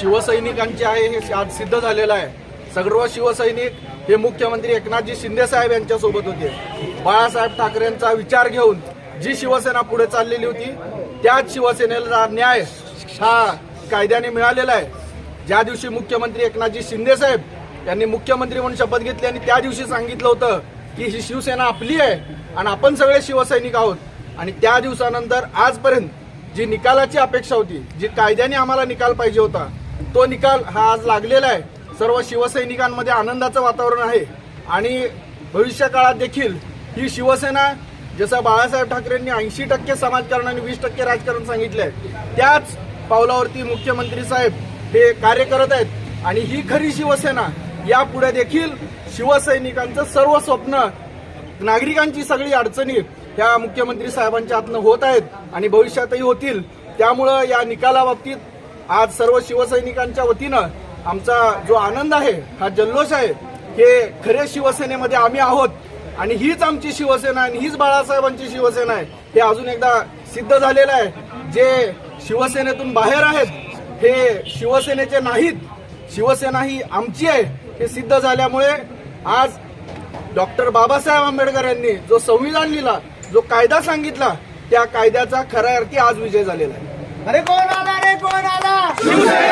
शिवसैनिकांचे आहे हे आज सिद्ध झालेलं आहे. सर्व शिवसैनिक हे मुख्यमंत्री एकनाथजी शिंदे साहेब यांच्यासोबत होते. बाळासाहेब ठाकरेंचा विचार घेऊन जी शिवसेना पुढे चाललेली होती त्याच शिवसेनेला न्याय हा कायद्याने मिळालेला आहे. ज्या दिवशी मुख्यमंत्री एकनाथजी शिंदे साहेब यांनी मुख्यमंत्री म्हणून शपथ घेतली आणि त्या दिवशी सांगितलं होतं की ही शिवसेना आपली आहे आणि आपण सगळे शिवसैनिक आहोत. आणि त्या दिवसानंतर आजपर्यंत जी निकालाची अपेक्षा होती जी कायद्याने आम्हाला निकाल पाहिजे होता तो निकाल हा आज लागलेला आहे. सर्व शिवसैनिकांमध्ये आनंदाचं वातावरण आहे. आणि भविष्य काळात देखील ही शिवसेना जसं बाळासाहेब ठाकरेंनी ऐंशी टक्के समाजकारण आणि वीस टक्के राजकारण सांगितलंय त्याच पावलावरती मुख्यमंत्री साहेब हे कार्य करत आहेत. आणि ही खरी शिवसेना यापुढे देखील शिवसैनिकांचं सर्व स्वप्न नागरिकांची सगळी अडचणी ह्या मुख्यमंत्री साहेबांच्या हातनं होत आहेत आणि भविष्यातही होतील. त्यामुळं या निकालाबाबतीत आज सर्व शिवसैनिकांच्या वतीनं आमचा जो आनंद आहे हा जल्लोष आहे हे खरे शिवसेनेमध्ये आम्ही आहोत. आणि हीच आमची शिवसेना आणि हीच बाळासाहेबांची शिवसेना आहे. हे अजून एकदा सिद्ध झालेलं आहे. जे शिवसेनेतून बाहेर आहेत हे शिवसेनेचे नाहीत. शिवसेना ही आमची आहे हे सिद्ध झाल्यामुळे आज डॉक्टर बाबासाहेब आंबेडकर यांनी जो संविधान लिहिला जो कायदा सांगितला त्या कायद्याचा खऱ्या अर्थी आज विजय झालेला आहे. अरे कोण You say